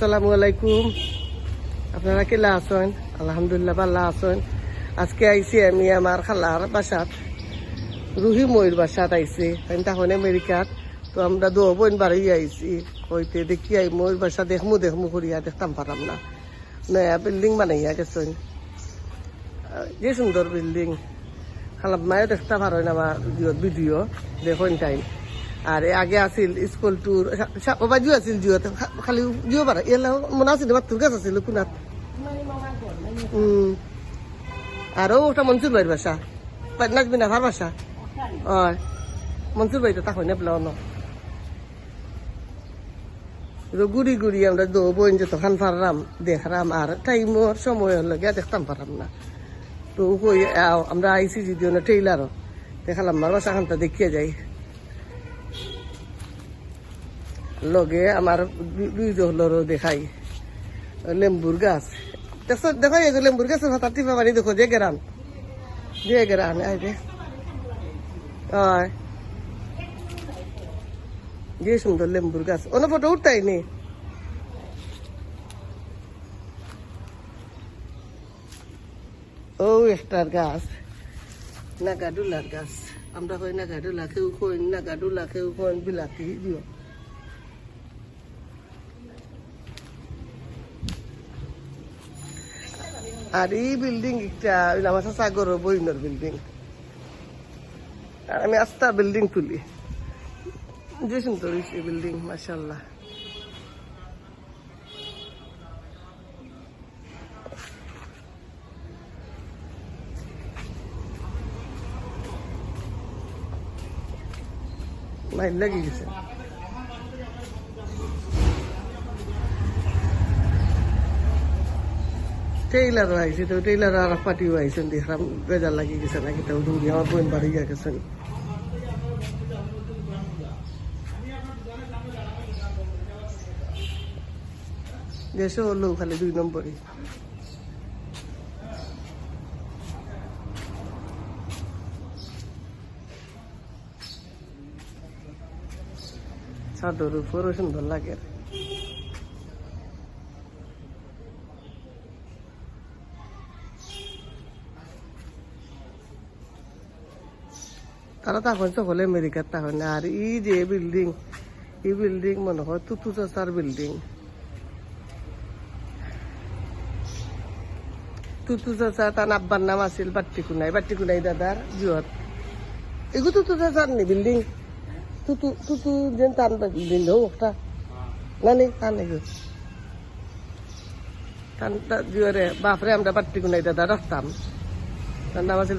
আসসালামু আলাইকুম। আপনারা কেলা আছেন? আলহামদুলিল্লাহ ভালো আছেন। আজকে আইছি আমি আমার খালার বাসাত। রুহি ময়ূর বাসাত আইছি। আমি তখন আমেরিকাত। তো আমরা দু বোন বাড়ি আইছি। হইতে দেখি আই ময়ূর বাসা দেখমু দেখমু করিয়া দেখতাম পারাম না। নয়া বিল্ডিং বানাইয়া গেছেন। যে সুন্দর বিল্ডিং। খালাম মায়ও দেখতে পারেন আমার ভিডিও দেখুন টাইম আর, আগে আছিল স্কুল টুর বাজিও আছিল জিওতে। খালি জিও পারা এলা মনে আছিল মাত্র গাছ আছিল কোনাত। আরও ওটা মনসুর ভাইয়ের বাসা নাজবিনা ভার বাসা হয়। মনসুর ভাই তো নেবলা ন গুড়ি গুড়ি আমরা দো বোন যে তখন পারলাম দেখলাম আর টাইমর সময় হলো গিয়া দেখতাম পারলাম না। তো আমরা আইসি যদি না টেইলারও দেখালাম আমার বাসা খানটা দেখিয়ে যাই লগে আমার দুই- দুই দেখাই। লেম্বুর গাছ। দেখো দেখো এই যে লেম্বুর গাছের হঠাৎ টিপা পানি দেখো, যে গেরান। যে গেরান, আই দে যে সুন্দর লেম্বুর গাছ। অন্য ফটো উঠতাই নি ও একটার গাছ। নাগাডুলার গাছ। আমরা কই নাগাডুলা কেউ কই নাগাডুলা কেউ কই বিলাতি দিও। আর এই বিল্ডিং আমার সাগর বইনর বিল্ডিং আমি আস্তা বিল্ডিং তুলি। যে সুন্দর বিল্ডিং মাসাল্লাহ মাইল লাগি গেছে। টেইলার আইছে তো টেইলার আর পার্টিও আইছেন দেখলাম বেজার লাগি গেছে নাকি তো দৌড়ি আমার বোন বাড়ি গেছেন দেশে হলো খালি দুই নম্বরই চাদর উপরও সুন্দর লাগে তারা তখন সকলে আমেরিকার তখন আর ই যে বিল্ডিং এই বিল্ডিং মনে হয় তুতু চাচার বিল্ডিং তুতু চাচা তার আব্বার নাম আছিল বাট্টিকুনাই বাট্টিকুনাই দাদার জিহত এগুলো তুতু চাচার নি বিল্ডিং তুতু তুতু যেন তার বিল্ডিং হোক একটা না নেই তার নেই জিওরে বাপরে আমরা বাট্টিকুনাই দাদা রাখতাম তার নাম আছিল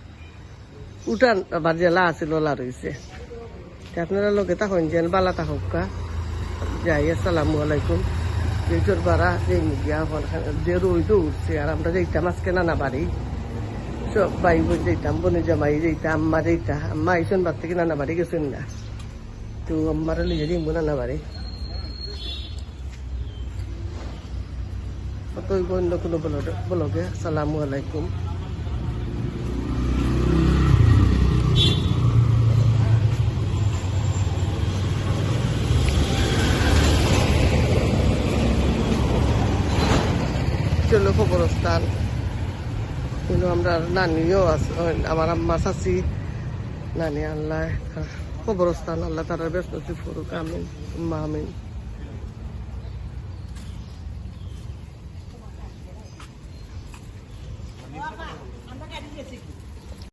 উঠান, আবার জেলা আছে, লোলা রয়েছে। আপনারা লোকে তখন যেন বালা থাকুক কা যাই, আসসালামু আলাইকুম। যে জোর বাড়া যে মিডিয়া যে রই তো উঠছে, আর আমরা যাইতাম, আজকে নানা বাড়ি। সব ভাই বোন যাইতাম, বোনে জামাই যাইতাম, আম্মা যাইতা, আম্মা আইসন বাদ থেকে নানা বাড়ি গেছেন না। তো আম্মার লিয়ে যাইব নানা বাড়ি। অতই অন্য কোনো বলগে আসসালামু আলাইকুম। চলো খবরস্থান কিন্তু আমরা নানিও আছে আমার আম্মা চাচি নানি আল্লাহ খবরস্থান আল্লাহ তারা ব্যস্ত করুক আমিন আমিন।